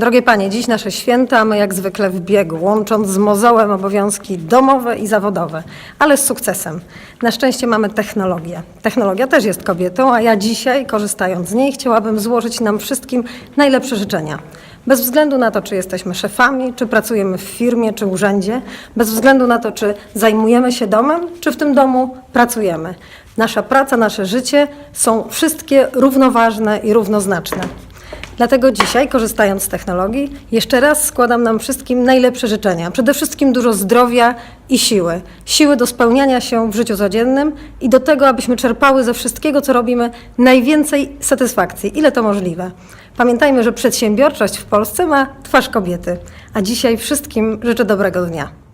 Drogie panie, dziś nasze święta, my jak zwykle w biegu, łącząc z mozołem obowiązki domowe i zawodowe, ale z sukcesem. Na szczęście mamy technologię. Technologia też jest kobietą, a ja dzisiaj, korzystając z niej, chciałabym złożyć nam wszystkim najlepsze życzenia. Bez względu na to, czy jesteśmy szefami, czy pracujemy w firmie, czy urzędzie, bez względu na to, czy zajmujemy się domem, czy w tym domu pracujemy. Nasza praca, nasze życie są wszystkie równoważne i równoznaczne. Dlatego dzisiaj, korzystając z technologii, jeszcze raz składam nam wszystkim najlepsze życzenia. Przede wszystkim dużo zdrowia i siły. Siły do spełniania się w życiu codziennym i do tego, abyśmy czerpały ze wszystkiego, co robimy, najwięcej satysfakcji, ile to możliwe. Pamiętajmy, że przedsiębiorczość w Polsce ma twarz kobiety. A dzisiaj wszystkim życzę dobrego dnia.